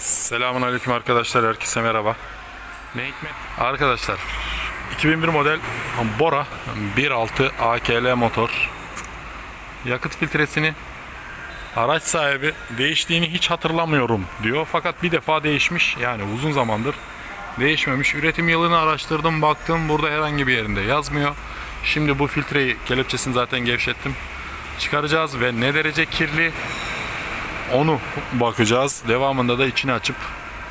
Selamun aleyküm arkadaşlar. Herkese merhaba. Ne hikmet? Arkadaşlar 2001 model Bora 1.6 AKL motor. Yakıt filtresini araç sahibi değiştiğini hiç hatırlamıyorum diyor. Fakat bir defa değişmiş. Yani uzun zamandır değişmemiş. Üretim yılını araştırdım baktım. Burada herhangi bir yerinde yazmıyor. Şimdi bu filtreyi kelepçesini zaten gevşettim. Çıkaracağız ve ne derece kirli onu bakacağız. Devamında da içini açıp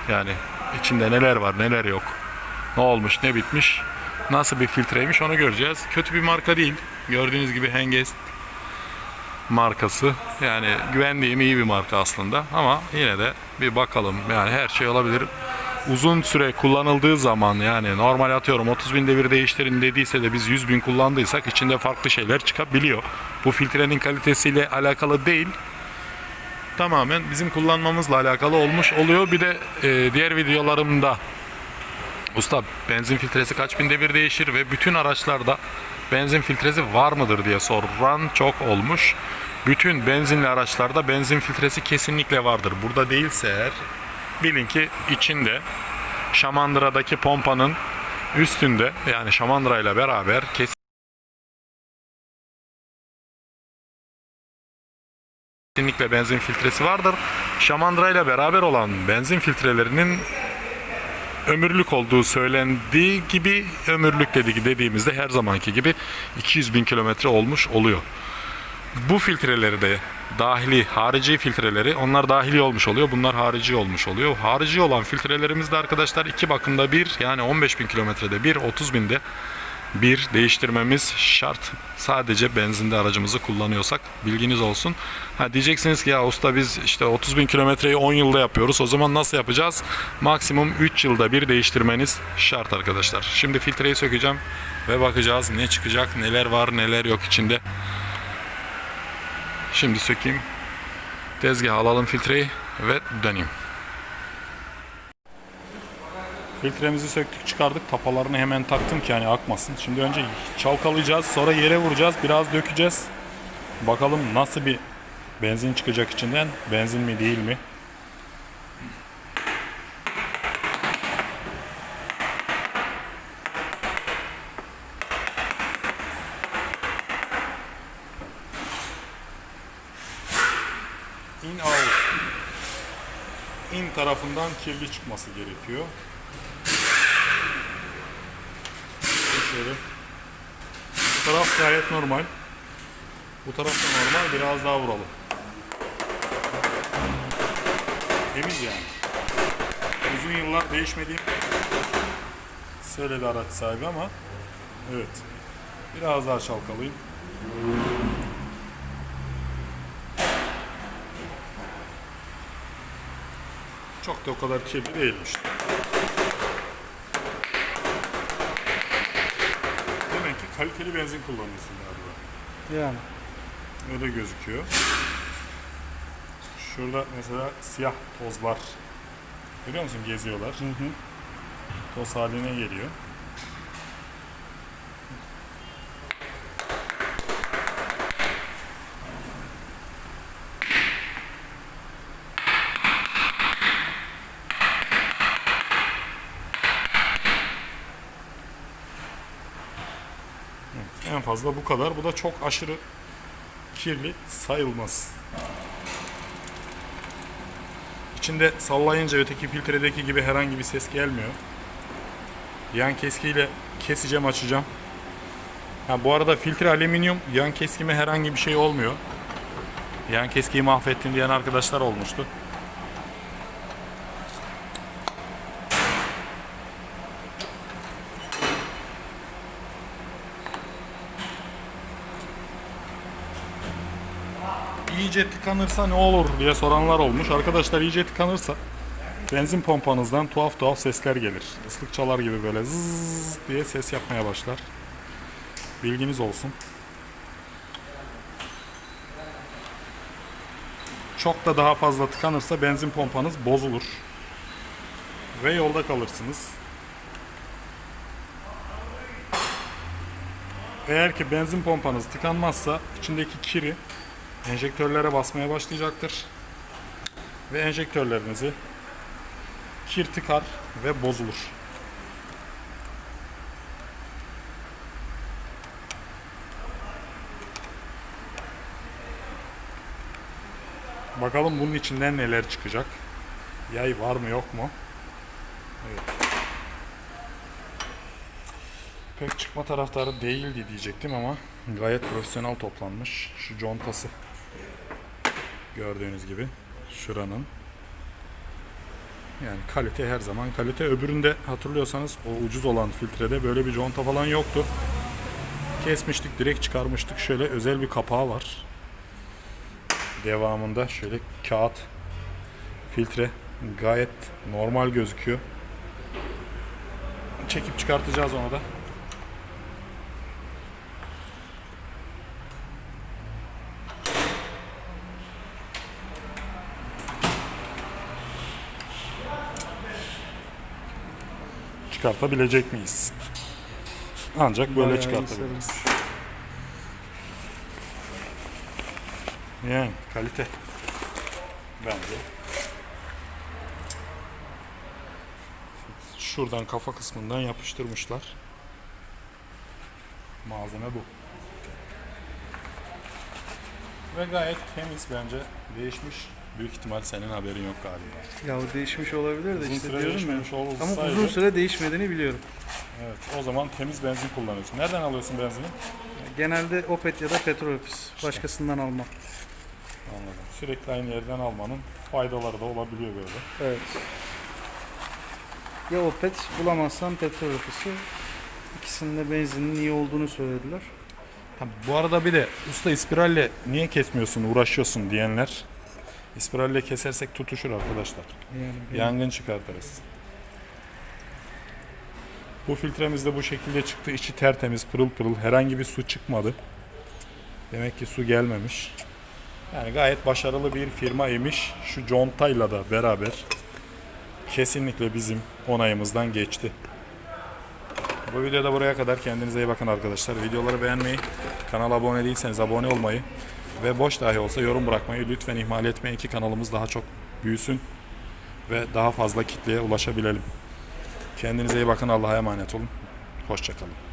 yani içinde neler var neler yok. Ne olmuş ne bitmiş. Nasıl bir filtreymiş onu göreceğiz. Kötü bir marka değil. Gördüğünüz gibi Hengest markası. Yani güvendiğim iyi bir marka aslında. Ama yine de bir bakalım. Yani her şey olabilir. Uzun süre kullanıldığı zaman yani normal atıyorum 30 binde bir değiştirin dediyse de biz 100 bin kullandıysak içinde farklı şeyler çıkabiliyor. Bu filtrenin kalitesiyle alakalı değil tamamen bizim kullanmamızla alakalı olmuş oluyor. Bir de e, diğer videolarımda usta benzin filtresi kaç binde bir değişir ve bütün araçlarda benzin filtresi var mıdır diye soran çok olmuş. Bütün benzinli araçlarda benzin filtresi kesinlikle vardır. Burada değilse eğer bilin ki içinde Şamandıra'daki pompanın üstünde yani Şamandıra ile beraber kesin kesinlikle benzin filtresi vardır. Şamandıra ile beraber olan benzin filtrelerinin ömürlük olduğu söylendiği gibi ömürlük dedi- dediğimizde her zamanki gibi 200 bin kilometre olmuş oluyor. Bu filtreleri de dahili harici filtreleri onlar dahili olmuş oluyor. Bunlar harici olmuş oluyor. Harici olan filtrelerimizde arkadaşlar iki bakımda bir yani 15 bin kilometrede bir 30 binde bir değiştirmemiz şart. Sadece benzinde aracımızı kullanıyorsak bilginiz olsun. Ha diyeceksiniz ki ya usta biz işte 30 bin kilometreyi 10 yılda yapıyoruz. O zaman nasıl yapacağız? Maksimum 3 yılda bir değiştirmeniz şart arkadaşlar. Şimdi filtreyi sökeceğim ve bakacağız ne çıkacak, neler var, neler yok içinde. Şimdi sökeyim. Tezgaha alalım filtreyi ve döneyim. Filtremizi söktük çıkardık. Tapalarını hemen taktım ki hani akmasın. Şimdi önce çalkalayacağız. Sonra yere vuracağız. Biraz dökeceğiz. Bakalım nasıl bir benzin çıkacak içinden. Benzin mi değil mi? In out. In tarafından kirli çıkması gerekiyor. Şöyle. Bu taraf gayet normal. Bu taraf da normal. Biraz daha vuralım. Temiz yani. Uzun yıllar değişmediğim söyledi araç sahibi ama evet. Biraz daha çalkalayayım. Çok da o kadar kirli değilmiş. Demek ki kaliteli benzin kullanıyorsun galiba. Yani. Öyle gözüküyor. Şurada mesela siyah tozlar. Görüyor musun geziyorlar. Hı hı. Toz haline geliyor. Evet, en fazla bu kadar. Bu da çok aşırı kirli sayılmaz. İçinde sallayınca öteki filtredeki gibi herhangi bir ses gelmiyor. Yan keskiyle keseceğim açacağım. Ha, bu arada filtre alüminyum yan keskime herhangi bir şey olmuyor. Yan keskiyi mahvettin diyen arkadaşlar olmuştu. İyice tıkanırsa ne olur diye soranlar olmuş. Arkadaşlar iyice tıkanırsa benzin pompanızdan tuhaf tuhaf sesler gelir. Islık çalar gibi böyle zzzz diye ses yapmaya başlar. Bilginiz olsun. Çok da daha fazla tıkanırsa benzin pompanız bozulur. Ve yolda kalırsınız. Eğer ki benzin pompanız tıkanmazsa içindeki kiri enjektörlere basmaya başlayacaktır. Ve enjektörlerinizi kir tıkar ve bozulur. Bakalım bunun içinden neler çıkacak. Yay var mı yok mu? Evet. Pek çıkma taraftarı değildi diyecektim ama gayet profesyonel toplanmış. Şu contası gördüğünüz gibi şuranın. Yani kalite her zaman kalite. Öbüründe hatırlıyorsanız o ucuz olan filtrede böyle bir conta falan yoktu. Kesmiştik direkt çıkarmıştık. Şöyle özel bir kapağı var. Devamında şöyle kağıt filtre gayet normal gözüküyor. Çekip çıkartacağız onu da. Çıkartabilecek miyiz? Ancak böyle Bayağı çıkartabiliriz. Yani kalite. Bence. Şuradan kafa kısmından yapıştırmışlar. Malzeme bu. Ve gayet temiz bence. Değişmiş. Büyük ihtimal senin haberin yok galiba. Ya o değişmiş olabilir de Uzun işte süre diyorum ya. olsaydı- Ama uzun süre değişmediğini biliyorum. Evet, o zaman temiz benzin kullanıyorsun. Nereden alıyorsun benzini? Genelde Opet ya da Petrol Ofis. Başkasından almam. Anladım. Sürekli aynı yerden almanın faydaları da olabiliyor böyle. Evet. Ya Opet bulamazsan Petrol Ofisi. İkisinin de benzinin iyi olduğunu söylediler. Ha, bu arada bir de usta ispiralle niye kesmiyorsun, uğraşıyorsun diyenler. İspiralle kesersek tutuşur arkadaşlar. Yani Yangın çıkartırız. Bu filtremiz de bu şekilde çıktı. İçi tertemiz, pırıl pırıl. Herhangi bir su çıkmadı. Demek ki su gelmemiş. Yani gayet başarılı bir firma imiş. Şu contayla da beraber kesinlikle bizim onayımızdan geçti. Bu videoda buraya kadar. Kendinize iyi bakın arkadaşlar. Videoları beğenmeyi, kanala abone değilseniz abone olmayı ve boş dahi olsa yorum bırakmayı lütfen ihmal etmeyin ki kanalımız daha çok büyüsün ve daha fazla kitleye ulaşabilelim. Kendinize iyi bakın. Allah'a emanet olun. Hoşçakalın.